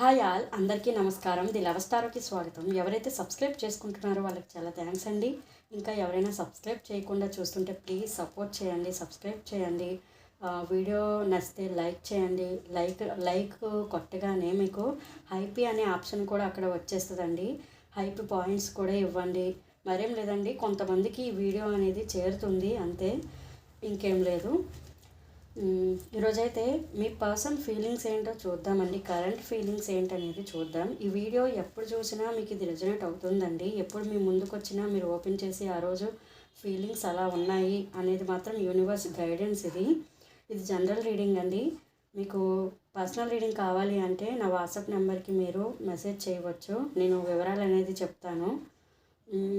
Hi all అందరికీ నమస్కారం. The love స్టార్కి స్వాగతం. ఎవరైతే సబ్స్క్రైబ్ చేసుకుంటున్నారో వాళ్ళకి చాలా థ్యాంక్స్ అండి. ఇంకా ఎవరైనా సబ్స్క్రైబ్ చేయకుండా చూస్తుంటే ప్లీజ్ సపోర్ట్ చేయండి సబ్స్క్రైబ్ చేయండి. వీడియో నచ్చితే లైక్ చేయండి. లైక్ లైక్ కొట్టగానే మీకు హైపీ అనే ఆప్షన్ కూడా అక్కడ వచ్చేస్తుందండి. హైపీ పాయింట్స్ కూడా ఇవ్వండి. మరేం లేదండి కొంతమందికి ఈ వీడియో అనేది చేరుతుంది అంతే. ఇంకేం లేదు. ఈరోజైతే మీ పర్సన్ ఫీలింగ్స్ ఏంటో చూద్దామండి. కరెంట్ ఫీలింగ్స్ ఏంటనేది చూద్దాం. ఈ వీడియో ఎప్పుడు చూసినా మీకు ఇది రెజనేట్ అవుతుందండి. ఎప్పుడు మీ ముందుకు వచ్చినా మీరు ఓపెన్ చేసి ఆ రోజు ఫీలింగ్స్ అలా ఉన్నాయి అనేది మాత్రం యూనివర్స్ గైడెన్స్ ఇది. ఇది జనరల్ రీడింగ్ అండి. మీకు పర్సనల్ రీడింగ్ కావాలి అంటే నా వాట్సాప్ నెంబర్కి మీరు మెసేజ్ చేయవచ్చు. నేను వివరాలు అనేది చెప్తాను.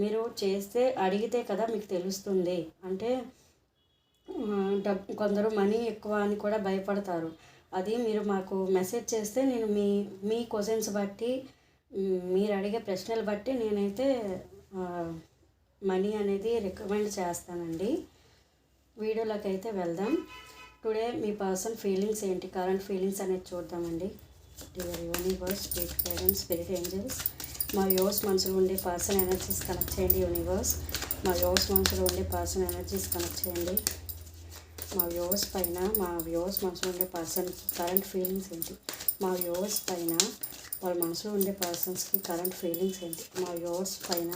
మీరు చేస్తే అడిగితే కదా మీకు తెలుస్తుంది. అంటే డబ్బు కొందరు మనీ ఎక్కువ అని కూడా భయపడతారు. అది మీరు మాకు మెసేజ్ చేస్తే నేను మీ మీ క్వశ్చన్స్ బట్టి మీరు అడిగే ప్రశ్నలు బట్టి నేనైతే మనీ అనేది రికమెండ్ చేస్తానండి. వీడియోలోకి అయితే వెళ్దాం. టుడే మీ పర్సన్ ఫీలింగ్స్ ఏంటి? కరెంట్ ఫీలింగ్స్ అనేది చూద్దామండి. Dear universe spirit guidance spirit angels మా యోస్ మనసులో ఉండే పర్సన్ ఎనర్జీస్ కనెక్ట్ చేయండి యూనివర్స్ మా యోస్ మనసులో ఉండే పర్సన్ ఎనర్జీస్ కనెక్ట్ చేయండి. మా వ్యూవర్స్ పైన మా వ్యూవర్స్ మనసులో ఉండే పర్సన్కి కరెంట్ ఫీలింగ్స్ ఏంటి? మా వ్యూవర్స్ పైన వాళ్ళ మనసులో ఉండే పర్సన్స్కి కరెంట్ ఫీలింగ్స్ ఏంటి? మా వ్యూవర్స్ పైన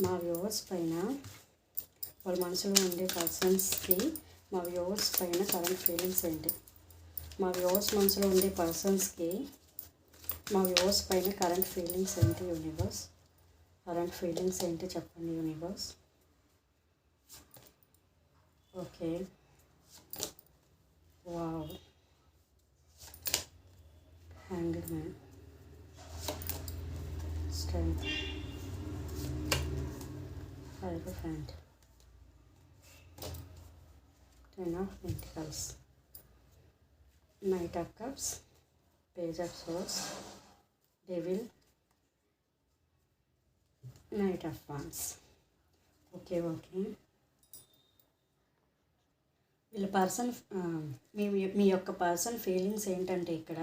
మా వ్యూవర్స్ పైన వాళ్ళ మనసులో ఉండే పర్సన్స్కి మా వ్యూవర్స్ పైన కరెంట్ ఫీలింగ్స్ ఏంటి? మా వ్యూవర్స్ మనసులో ఉండే పర్సన్స్కి మా వ్యూవర్స్ పైన కరెంట్ ఫీలింగ్స్ ఏంటి యూనివర్స్ కరెంట్ ఫీలింగ్స్ ఏంటి చెప్పండి universe Okay. Wow. Hangman. Strength. Hierophant. Ten of Pentacles. Knight of Cups. Page of Swords. Devil. Knight of Wands. Okay, okay. వీళ్ళ పర్సన్ మీ మీ యొక్క పర్సన్ ఫీలింగ్స్ ఏంటంటే ఇక్కడ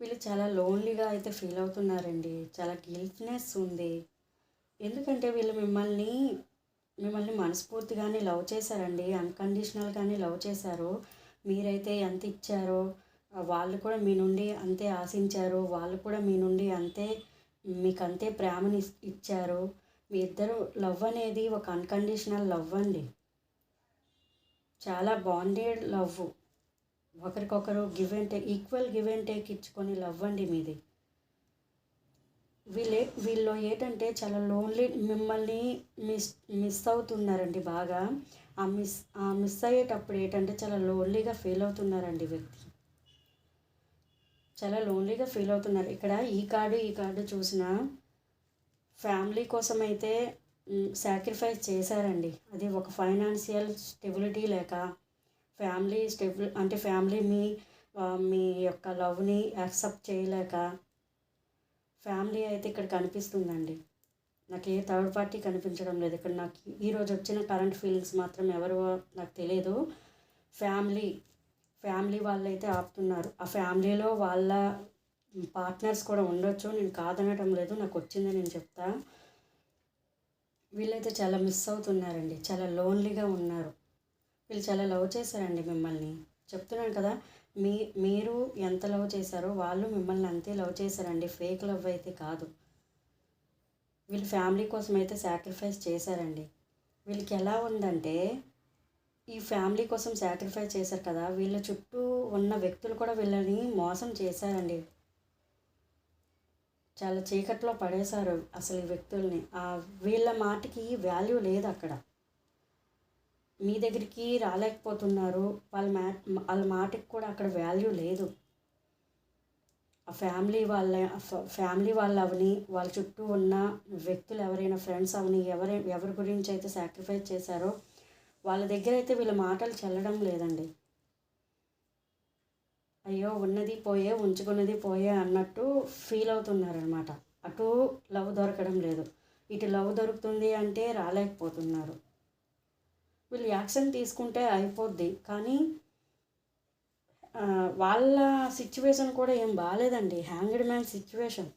వీళ్ళు చాలా లోన్లీగా అయితే ఫీల్ అవుతున్నారండి. చాలా గిల్ట్నెస్ ఉంది. ఎందుకంటే వీళ్ళు మిమ్మల్ని మిమ్మల్ని మనస్ఫూర్తిగానే లవ్ చేశారండి. అన్కండిషనల్గానే లవ్ చేశారు. మీరైతే ఎంత ఇచ్చారో వాళ్ళు కూడా మీ నుండి అంతే ఆశించారు. వాళ్ళు కూడా మీ నుండి అంతే మీకు అంతే ప్రేమని ఇచ్చారు. మీ ఇద్దరు లవ్ అనేది ఒక అన్కండిషనల్ లవ్ అండి. చాలా బాండెడ్ లవ్ ఒకరికొకరు give and take equal give and take ఇచ్చుకొని లవ్ అండి మీది. వీళ్ళే వీళ్ళు ఏంటంటే చాలా లోన్లీ మిమ్మల్ని మిస్ మిస్ అవుతున్నారండి బాగా. ఆ మిస్ ఆ మిస్ అయ్యేటప్పుడు ఏంటంటే చాలా లోన్లీగా ఫీల్ అవుతున్నారండి వ్యక్తి. చాలా లోన్లీగా ఫీల్ అవుతున్నారు. ఇక్కడ ఈ కార్డు ఈ కార్డు చూసిన ఫ్యామిలీ కోసం అయితే సాక్రిఫైస్ చేశారండి. అది ఒక ఫైనాన్షియల్ స్టెబిలిటీ లేక ఫ్యామిలీ స్టెబిలి అంటే ఫ్యామిలీ మీ మీ యొక్క లవ్ని యాక్సెప్ట్ చేయలేక ఫ్యామిలీ అయితే ఇక్కడ కనిపిస్తుందండి. నాకు ఏ థర్డ్ పార్టీ కనిపించడం లేదు. ఇక్కడ నాకు ఈరోజు వచ్చిన కరెంట్ ఫీలింగ్స్ మాత్రం ఎవరు నాకు తెలియదు. ఫ్యామిలీ ఫ్యామిలీ వాళ్ళు అయితే ఆపుతున్నారు. ఆ ఫ్యామిలీలో వాళ్ళ పార్ట్నర్స్ కూడా ఉండొచ్చు. నేను కాదనటం లేదు. నాకు వచ్చింది నేను చెప్తా. వీళ్ళైతే చాలా మిస్ అవుతున్నారండి. చాలా లోన్లీగా ఉన్నారు. వీళ్ళు చాలా లవ్ చేశారండి మిమ్మల్ని. చెప్తున్నాను కదా మీ మీరు ఎంత లవ్ చేశారో వాళ్ళు మిమ్మల్ని అంతే లవ్ చేశారండి. ఫేక్ లవ్ అయితే కాదు. వీళ్ళు ఫ్యామిలీ కోసం అయితే సాక్రిఫైస్ చేశారండి. వీళ్ళకి ఎలా ఉందంటే ఈ ఫ్యామిలీ కోసం సాక్రిఫైస్ చేశారు కదా వీళ్ళ చుట్టూ ఉన్న వ్యక్తులు కూడా వీళ్ళని మోసం చేశారండి. చాలా చీకట్లో పడేశారు అసలు ఈ వ్యక్తుల్ని. ఆ వీళ్ళ మాటకి వాల్యూ లేదు అక్కడ. మీ దగ్గరికి రాలేకపోతున్నారు. వాళ్ళ మా వాళ్ళ మాటకి కూడా అక్కడ వాల్యూ లేదు. ఆ ఫ్యామిలీ వాళ్ళ ఫ్యామిలీ వాళ్ళు అవని వాళ్ళ చుట్టూ ఉన్న వ్యక్తులు ఎవరైనా ఫ్రెండ్స్ అవని ఎవరి ఎవరి గురించి అయితే సాక్రిఫైస్ చేశారో వాళ్ళ దగ్గర అయితే వీళ్ళ మాటలు చెల్లడం లేదండి. అయ్యో ఉన్నది పోయే ఉంచుకున్నది పోయే అన్నట్టు ఫీల్ అవుతున్నారనమాట అటు లవ్ దొరకడం లేదు. ఇటు లవ్ దొరుకుతుంది అంటే రాలేకపోతున్నారు. వీళ్ళు యాక్షన్ తీసుకుంటే అయిపోద్ది. కానీ వాళ్ళ సిచ్యువేషన్ కూడా ఏం బాగాలేదండి. హ్యాంగ్డ్ మ్యాన్ సిచ్యువేషన్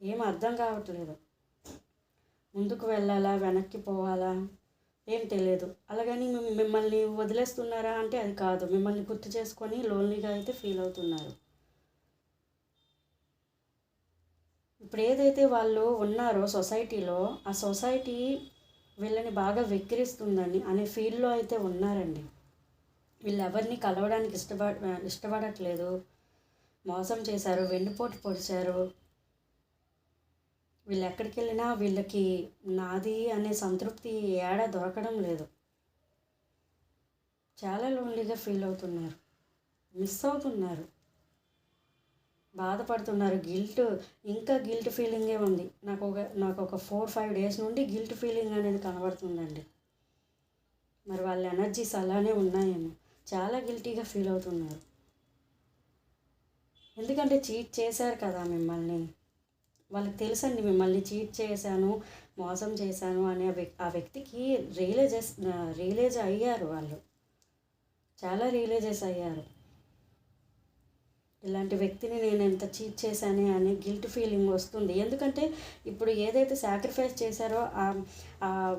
ఏం అర్థం కావట్లేదు. ముందుకు వెళ్ళాలా వెనక్కి పోవాలా? ఏం తెలియదు. అలాగని మిమ్మల్ని వదిలేస్తున్నారా అంటే అది కాదు. మిమ్మల్ని గుర్తు చేసుకొని లోన్లీగా అయితే ఫీల్ అవుతున్నారు. ఇప్పుడు ఏదైతే వాళ్ళు ఉన్నారో సొసైటీలో ఆ సొసైటీ వీళ్ళని బాగా వెక్కిరిస్తుందని అనే ఫీల్డ్లో అయితే ఉన్నారండి. వీళ్ళు ఎవరిని కలవడానికి ఇష్టపడ ఇష్టపడట్లేదు. మోసం చేశారు వెన్నుపోటు పొడిచారు. వీళ్ళు ఎక్కడికి వెళ్ళినా వీళ్ళకి నాది అనే సంతృప్తి ఏడ దొరకడం లేదు. చాలా లోన్లీగా ఫీల్ అవుతున్నారు. మిస్ అవుతున్నారు. బాధపడుతున్నారు. గిల్ట్ ఇంకా గిల్ట్ ఫీలింగే ఉంది. నాకు ఒక నాకు ఒక ఫోర్ ఫైవ్ డేస్ నుండి గిల్ట్ ఫీలింగ్ అనేది కనబడుతుందండి. మరి వాళ్ళ ఎనర్జీస్ అలానే ఉన్నాయేమో. చాలా గిల్టీగా ఫీల్ అవుతున్నారు. ఎందుకంటే చీట్ చేశారు కదా మిమ్మల్ని. వాళ్ళకి తెలుసండి మిమ్మల్ని చీట్ చేశాను మోసం చేశాను అనే ఆ ఆ వ్యక్తికి రియలైజెస్ రియలైజ్ అయ్యారు వాళ్ళు. చాలా రియలైజెస్ అయ్యారు. ఇలాంటి వ్యక్తిని నేను ఎంత చీట్ చేశానే అనే గిల్ట్ ఫీలింగ్ వస్తుంది. ఎందుకంటే ఇప్పుడు ఏదైతే సాక్రిఫైస్ చేశారో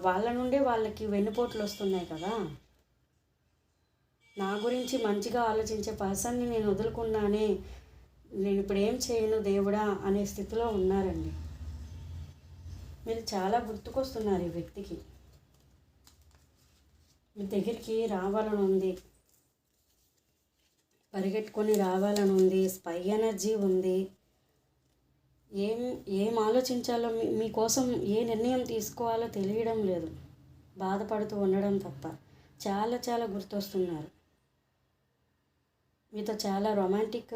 వాళ్ళ నుండే వాళ్ళకి వెన్నుపోట్లు వస్తున్నాయి కదా. నా గురించి మంచిగా ఆలోచించే పర్సన్ని నేను వదులుకున్నానే నేను ఇప్పుడు ఏం చేయను దేవుడా అనే స్థితిలో ఉన్నారండి. మీరు చాలా గుర్తుకొస్తున్నారు ఈ వ్యక్తికి. మీ దగ్గరికి రావాలని ఉంది. పరిగెట్టుకొని రావాలని ఉంది. స్పై ఎనర్జీ ఉంది. ఏం ఏం ఆలోచించాలో మీ మీకోసం ఏ నిర్ణయం తీసుకోవాలో తెలియడం లేదు. బాధపడుతూ ఉండడం తప్ప చాలా చాలా గుర్తొస్తున్నారు. మీతో చాలా రొమాంటిక్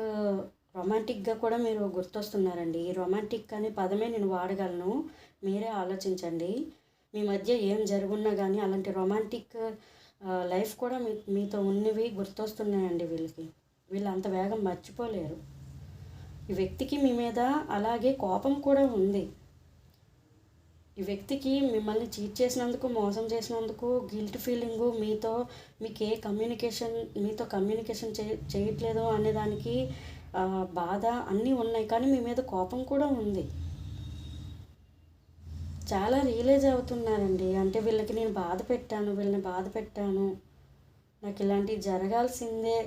రొమాంటిక్గా కూడా మీరు గుర్తొస్తున్నారండి. ఈ రొమాంటిక్ అనే పదమే నేను వాడగలను. మీరే ఆలోచించండి. మీ మధ్య ఏం జరుగున్నా కానీ అలాంటి రొమాంటిక్ లైఫ్ కూడా మీ మీతో ఉన్నవి గుర్తొస్తున్నాయండి వీళ్ళకి. వీళ్ళు అంత వేగం మర్చిపోలేరు. ఈ వ్యక్తికి మీ మీద అలాగే కోపం కూడా ఉంది. ఈ వ్యక్తికి మిమ్మల్ని చీట్ చేసినందుకు మోసం చేసినందుకు గిల్ట్ ఫీలింగు మీతో మీకు ఏ కమ్యూనికేషన్ మీతో కమ్యూనికేషన్ చే చేయట్లేదు అనేదానికి బాధ అన్నీ ఉన్నాయి కానీ మీ మీద కోపం కూడా ఉంది. చాలా రియలైజ్ అవుతున్నారండి. అంటే వీళ్ళకి నేను బాధ పెట్టాను వీళ్ళని బాధ పెట్టాను. నాకు ఇలాంటివి జరగాల్సిందే.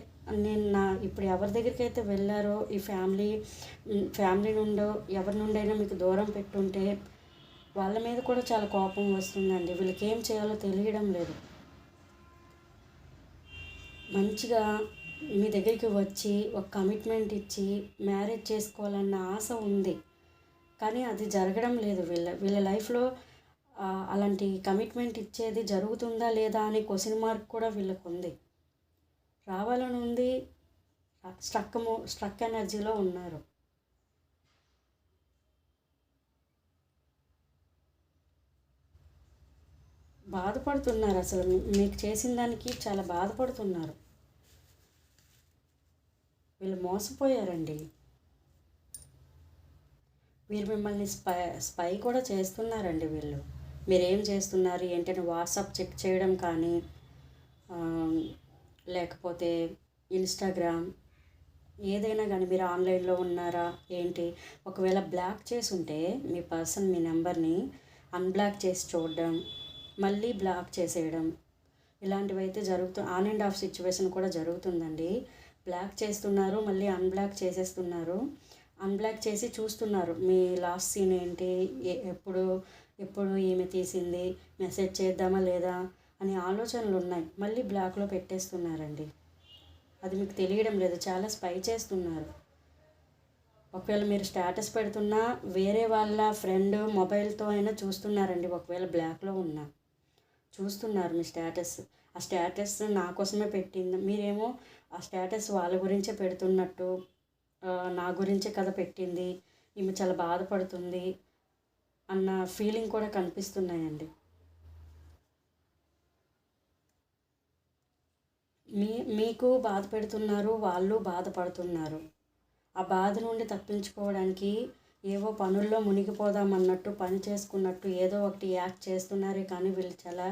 నేను నా ఇప్పుడు ఎవరి దగ్గరికి అయితే వెళ్ళారో ఈ ఫ్యామిలీ ఫ్యామిలీ నుండో ఎవరి నుండైనా మీకు దూరం పెట్టుంటే వాళ్ళ మీద కూడా చాలా కోపం వస్తుందండి. వీళ్ళకి ఏం చేయాలో తెలియడం లేదు. మంచిగా మీ దగ్గరికి వచ్చి ఒక కమిట్మెంట్ ఇచ్చి మ్యారేజ్ చేసుకోవాలన్న ఆశ ఉంది. కానీ అది జరగడం లేదు. వీళ్ళ వీళ్ళ లైఫ్లో అలాంటి కమిట్మెంట్ ఇచ్చేది జరుగుతుందా లేదా అనే క్వశ్చన్ మార్క్ కూడా వీళ్ళకు ఉంది. రావాలని ఉంది. స్ట్రక్ స్ట్రక్ ఎనర్జీలో ఉన్నారు. బాధపడుతున్నారు అసలు. మీకు చేసిన దానికి చాలా బాధపడుతున్నారు. వీళ్ళు మోసపోయారండి. వీరు మిమ్మల్ని స్పై స్పై కూడా చేస్తున్నారండి వీళ్ళు. మీరేం చేస్తున్నారు? ఏంటని వాట్సాప్ చెక్ చేయడం కానీ లేకపోతే ఇన్స్టాగ్రామ్ ఏదైనా కానీ మీరు ఆన్లైన్లో ఉన్నారా? ఏంటి? ఒకవేళ బ్లాక్ చేసి ఉంటే మీ పర్సన్ మీ నెంబర్ని అన్బ్లాక్ చేసి చూడడం మళ్ళీ బ్లాక్ చేసేయడం ఇలాంటివైతే జరుగుతూ ఆన్ అండ్ ఆఫ్ సిచ్యువేషన్ కూడా జరుగుతుందండి. బ్లాక్ చేస్తున్నారు మళ్ళీ అన్బ్లాక్ చేసేస్తున్నారు. అన్బ్లాక్ చేసి చూస్తున్నారు. మీ లాస్ట్ సీన్ ఏంటి? ఎప్పుడు ఎప్పుడు ఈమె తీసింది? మెసేజ్ చేద్దామా లేదా? అనే ఆలోచనలు ఉన్నాయి. మళ్ళీ బ్లాక్లో పెట్టేస్తున్నారండి. అది మీకు తెలియడం లేదు. చాలా స్పై చేస్తున్నారు. ఒకవేళ మీరు స్టేటస్ పెడుతున్నా వేరే వాళ్ళ ఫ్రెండ్ మొబైల్తో అయినా చూస్తున్నారండి. ఒకవేళ బ్లాక్లో ఉన్నా. చూస్తున్నారు మీ స్టేటస్. ఆ స్టేటస్ నా కోసమే పెట్టింది. మీరేమో ఆ స్టేటస్ వాళ్ళ గురించే పెడుతున్నట్టు నా గురించే కథ పెట్టింది. ఈమె చాలా బాధపడుతుంది అన్న ఫీలింగ్ కూడా కనిపిస్తున్నాయండి. మీ మీకు బాధ పెడుతున్నారు వాళ్ళు బాధపడుతున్నారు. ఆ బాధ నుండి తప్పించుకోవడానికి ఏవో పనుల్లో మునిగిపోదాం అన్నట్టు పని చేసుకున్నట్టు ఏదో ఒకటి యాక్ట్ చేస్తున్నారే కానీ వీళ్ళు చాలా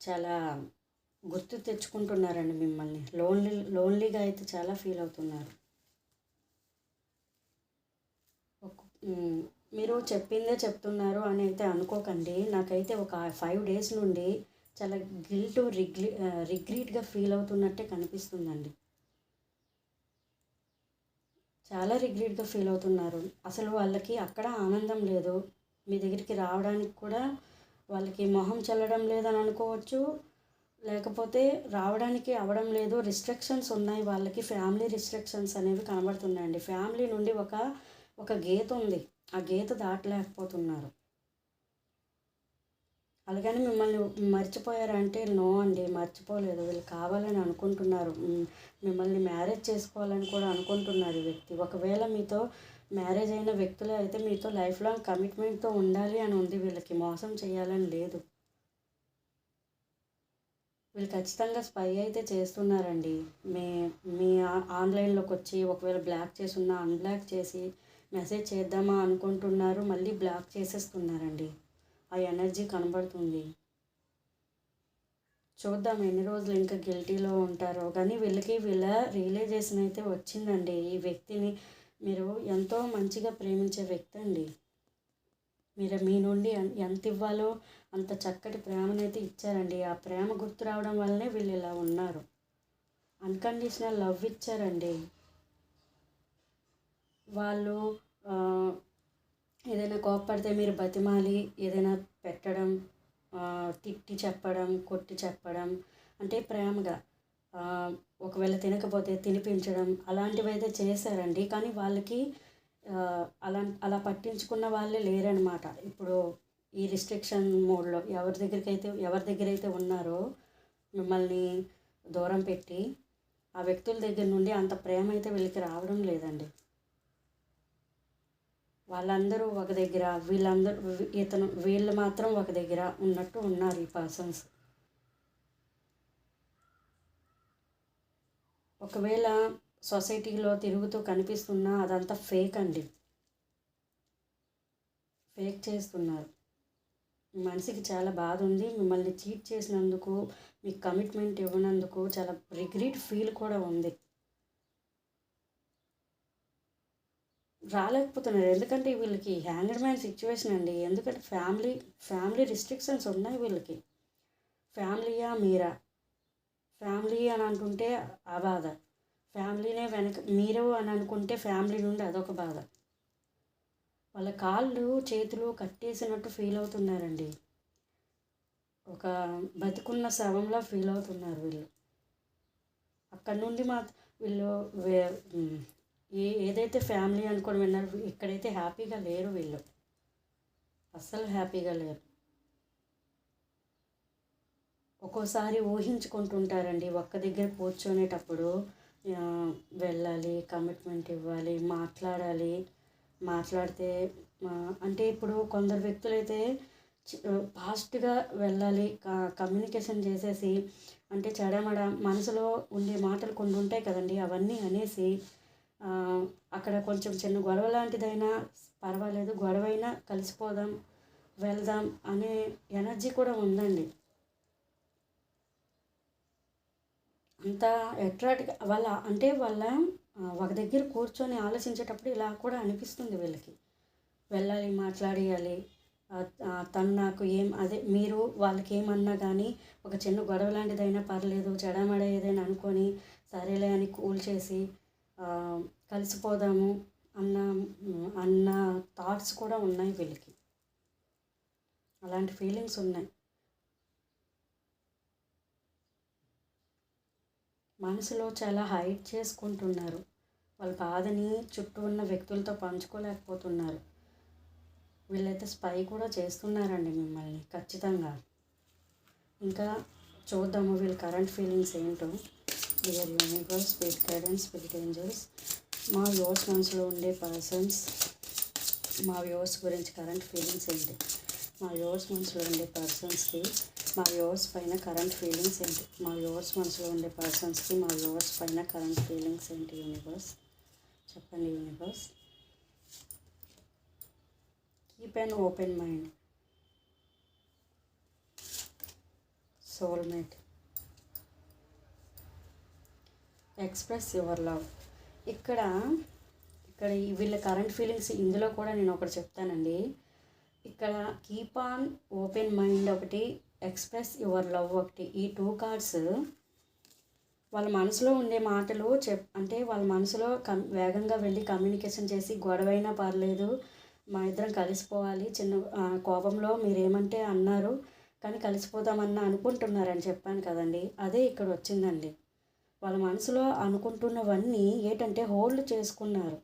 చాలా గుర్తు తెచ్చుకుంటున్నారండి మిమ్మల్ని. లోన్లీ లోన్లీగా అయితే చాలా ఫీల్ అవుతున్నారు. మీరు చెప్పిందే చెప్తున్నారు అని అయితే అనుకోకండి. నాకైతే ఒక ఫైవ్ డేస్ నుండి చాలా గిల్ట్ రిగ్లీ రిగ్రీట్గా ఫీల్ అవుతున్నట్టే కనిపిస్తుందండి. చాలా రిగ్రెట్గా ఫీల్ అవుతున్నారు. అసలు వాళ్ళకి అక్కడ ఆనందం లేదు. మీ దగ్గరికి రావడానికి కూడా వాళ్ళకి మొహం చల్లడం లేదని అనుకోవచ్చు. లేకపోతే రావడానికి అవడం లేదు. రిస్ట్రిక్షన్స్ ఉన్నాయి. వాళ్ళకి ఫ్యామిలీ రిస్ట్రిక్షన్స్ అనేవి కనబడుతున్నాయండి. ఫ్యామిలీ నుండి ఒక ఒక గీత ఉంది. ఆ గీత దాటలేకపోతున్నారు. అలాగని మిమ్మల్ని మర్చిపోయారంటే నో అండి మర్చిపోలేదు. వీళ్ళు కావాలని అనుకుంటున్నారు. మిమ్మల్ని మ్యారేజ్ చేసుకోవాలని కూడా అనుకుంటున్నారు ఈ వ్యక్తి. ఒకవేళ మీతో మ్యారేజ్ అయిన వ్యక్తులు అయితే మీతో లైఫ్ లాంగ్ కమిట్మెంట్తో ఉండాలి అని ఉంది. వీళ్ళకి మోసం చేయాలని లేదు. వీళ్ళు ఖచ్చితంగా స్పై అయితే చేస్తున్నారండి. మీ మీ ఆన్లైన్లోకి వచ్చి ఒకవేళ బ్లాక్ చేసి ఉన్నా అన్బ్లాక్ చేసి మెసేజ్ చేద్దామా అనుకుంటున్నారు మళ్ళీ బ్లాక్ చేసేస్తున్నారండి. ఆ ఎనర్జీ కనబడుతుంది. చూద్దాం ఎన్ని రోజులు ఇంకా గిల్టీలో ఉంటారో. కానీ వీళ్ళకి వీళ్ళ రియలైజేషన్ అయితే వచ్చిందండి. ఈ వ్యక్తిని మీరు ఎంతో మంచిగా ప్రేమించే వ్యక్తి అండి. మీరు మీ నుండి ఎంత ఇవ్వాలో అంత చక్కటి ప్రేమనైతే ఇచ్చారండి. ఆ ప్రేమ గుర్తు రావడం వల్లనే వీళ్ళు ఇలా ఉన్నారు. అన్కండిషనల్ లవ్ ఇచ్చారండి. వాళ్ళు ఏదైనా కోప్పడితే మీరు బతిమాలి ఏదైనా పెట్టడం తిట్టి చెప్పడం కొట్టి చెప్పడం అంటే ప్రేమగా. ఒకవేళ తినకపోతే తినిపించడం అలాంటివి అయితే చేశారండి. కానీ వాళ్ళకి అలా అలా పట్టించుకున్న వాళ్ళే లేరనమాట ఇప్పుడు ఈ రిస్ట్రిక్షన్ మోడ్లో ఎవరి దగ్గరికి అయితే ఎవరి దగ్గర అయితే ఉన్నారో మిమ్మల్ని దూరం పెట్టి ఆ వ్యక్తుల దగ్గర నుండి అంత ప్రేమ అయితే వీళ్ళకి రావడం లేదండి. వాళ్ళందరూ ఒక దగ్గర వీళ్ళందరూ ఇతను వీళ్ళు మాత్రం ఒక దగ్గర ఉన్నట్టు ఉన్నారు ఈ పర్సన్స్. ఒకవేళ సొసైటీలో తిరుగుతూ కనిపిస్తున్నా అదంతా ఫేక్ అండి. ఫేక్ చేస్తున్నారు. మనిషికి మనసుకి చాలా బాధ ఉంది మిమ్మల్ని చీట్ చేసినందుకు మీకు కమిట్మెంట్ ఇవ్వనందుకు చాలా రిగ్రెట్ ఫీల్ కూడా ఉంది. రాలేకపోతున్నారు. ఎందుకంటే వీళ్ళకి హ్యాంగర్ మ్యాన్ సిచ్యువేషన్ అండి. ఎందుకంటే ఫ్యామిలీ ఫ్యామిలీ రిస్ట్రిక్షన్స్ ఉన్నాయి వీళ్ళకి. ఫ్యామిలీయా మీరా? ఫ్యామిలీ అని అనుకుంటే ఆ బాధ. ఫ్యామిలీనే వెనక మీరు అని అనుకుంటే ఫ్యామిలీ నుండి అదొక బాధ. వాళ్ళ కాళ్ళు చేతులు కట్టేసినట్టు ఫీల్ అవుతున్నారండి. ఒక బతికున్న శవంలో ఫీల్ అవుతున్నారు వీళ్ళు. అక్కడ నుండి మా వీళ్ళు వే- ఏ ఏదైతే ఫ్యామిలీ అనుకొని విన్నారు ఇక్కడైతే హ్యాపీగా లేరు వీళ్ళు. అస్సలు హ్యాపీగా లేరు. ఒక్కోసారి ఊహించుకుంటుంటారండి ఒక్క దగ్గర కూర్చొనేటప్పుడు వెళ్ళాలి కమిట్మెంట్ ఇవ్వాలి మాట్లాడాలి. మాట్లాడితే అంటే ఇప్పుడు కొందరు వ్యక్తులైతే ఫాస్ట్గా వెళ్ళాలి కమ్యూనికేషన్ చేసేసి అంటే చెడమడ మనసులో ఉండే మాటలు కొన్ని ఉంటాయి కదండి అవన్నీ అనేసి అక్కడ కొంచెం చిన్న గొడవ లాంటిదైనా పర్వాలేదు గొడవైనా కలిసిపోదాం వెళ్దాం అనే ఎనర్జీ కూడా ఉందండి. అంత అట్రాక్ట్ వాళ్ళ అంటే వాళ్ళ ఒక దగ్గర కూర్చొని ఆలోచించేటప్పుడు ఇలా కూడా అనిపిస్తుంది వీళ్ళకి. వెళ్ళాలి మాట్లాడేయాలి తను నాకు ఏం అదే మీరు వాళ్ళకి ఏమన్నా కానీ ఒక చిన్న గొడవ లాంటిదైనా పర్లేదు చెడమడ ఏదైనా అనుకొని సరేలే అని కూల్ చేసి కలిసిపోదాము అన్న అన్న థాట్స్ కూడా ఉన్నాయి వీళ్ళకి. అలాంటి ఫీలింగ్స్ ఉన్నాయి. మనసులో చాలా హైట్ చేసుకుంటున్నారు. వాళ్ళ బాధని చుట్టూ ఉన్న వ్యక్తులతో పంచుకోలేకపోతున్నారు. వీళ్ళైతే స్పై కూడా చేస్తున్నారండి మిమ్మల్ని ఖచ్చితంగా. ఇంకా చూద్దాము వీళ్ళ కరెంట్ ఫీలింగ్స్ ఏంటో. Dear universe spirit guidance spirit angels మా వ్యూవర్స్ మనసులో ఉండే పర్సన్స్ మా వ్యూవర్స్ గురించి కరెంట్ ఫీలింగ్స్ ఏంటి? మా వ్యూవర్స్ మనసులో ఉండే పర్సన్స్కి మా వ్యూవర్స్ పైన కరెంట్ ఫీలింగ్స్ ఏంటి? మా వ్యూవర్స్ మనసులో ఉండే పర్సన్స్కి మా వ్యూవర్స్ పైన కరెంట్ ఫీలింగ్స్ ఏంటి యూనివర్స్? చెప్పండి universe. Keep and open mind. Soulmate. Express your love. ఇక్కడ ఇక్కడ వీళ్ళ కరెంట్ ఫీలింగ్స్ ఇందులో కూడా నేను ఒకటి చెప్తానండి. ఇక్కడ కీప్ ఆన్ ఓపెన్ మైండ్ ఒకటి ఎక్స్ప్రెస్ యువర్ లవ్ ఒకటి. ఈ టూ కార్డ్స్ వాళ్ళ మనసులో ఉండే మాటలు చెప్ అంటే వాళ్ళ మనసులో కం వేగంగా వెళ్ళి కమ్యూనికేషన్ చేసి గొడవైనా పర్లేదు మా ఇద్దరం కలిసిపోవాలి చిన్న కోపంలో మీరేమంటే అన్నారు కానీ కలిసిపోదామన్నా అనుకుంటున్నారని చెప్పాను కదండి. అదే ఇక్కడ వచ్చిందండి. వాళ్ళ మనసులో అనుకుంటున్నవన్నీ ఏంటంటే హోల్డ్ చేసుకున్నారు.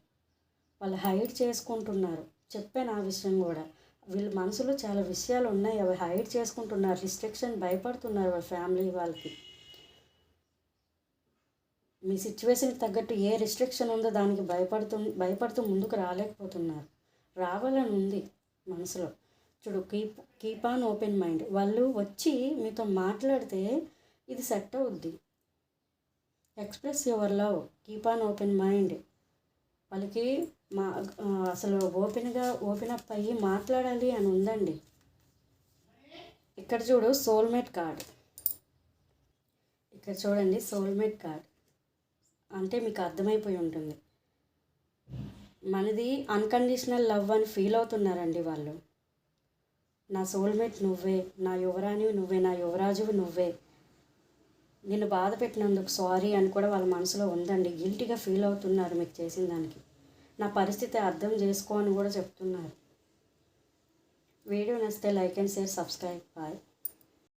వాళ్ళు హైడ్ చేసుకుంటున్నారు. చెప్పాను ఆ విషయం కూడా. వీళ్ళ మనసులో చాలా విషయాలు ఉన్నాయి. అవి హైడ్ చేసుకుంటున్నారు. రిస్ట్రిక్షన్ భయపడుతున్నారు వాళ్ళ ఫ్యామిలీ వాళ్ళకి. మీ సిచ్యువేషన్కి తగ్గట్టు ఏ రిస్ట్రిక్షన్ ఉందో దానికి భయపడుతూ భయపడుతూ ముందుకు రాలేకపోతున్నారు. రావాలని ఉంది మనసులో. చూడు keep keep on open mind. వాళ్ళు వచ్చి మీతో మాట్లాడితే ఇది సెట్ అవుద్ది. Express your love keep on open mind వాళ్ళకి మా అసలు ఓపెన్గా ఓపెన్ అప్ అయ్యి మాట్లాడాలి అని ఉందండి. ఇక్కడ చూడు సోల్మేట్ కార్డ్ ఇక్కడ చూడండి సోల్మేట్ కార్డ్ అంటే మీకు అర్థమైపోయి ఉంటుంది. మనది అన్కండిషనల్ లవ్ అని ఫీల్ అవుతున్నారండి వాళ్ళు. నా సోల్మేట్ నువ్వే నా యువరాణి నువ్వే నా యువరాజువు నువ్వే. నిన్ను బాధ పెట్టినందుకు సారీ అని కూడా వాళ్ళ మనసులో ఉందండి. గిల్టీగా ఫీల్ అవుతున్నారు మీకు చేసిన దానికి. నా పరిస్థితి అర్థం చేసుకో అని కూడా చెప్తున్నారు. వీడియో నచ్చితే like and share subscribe. Bye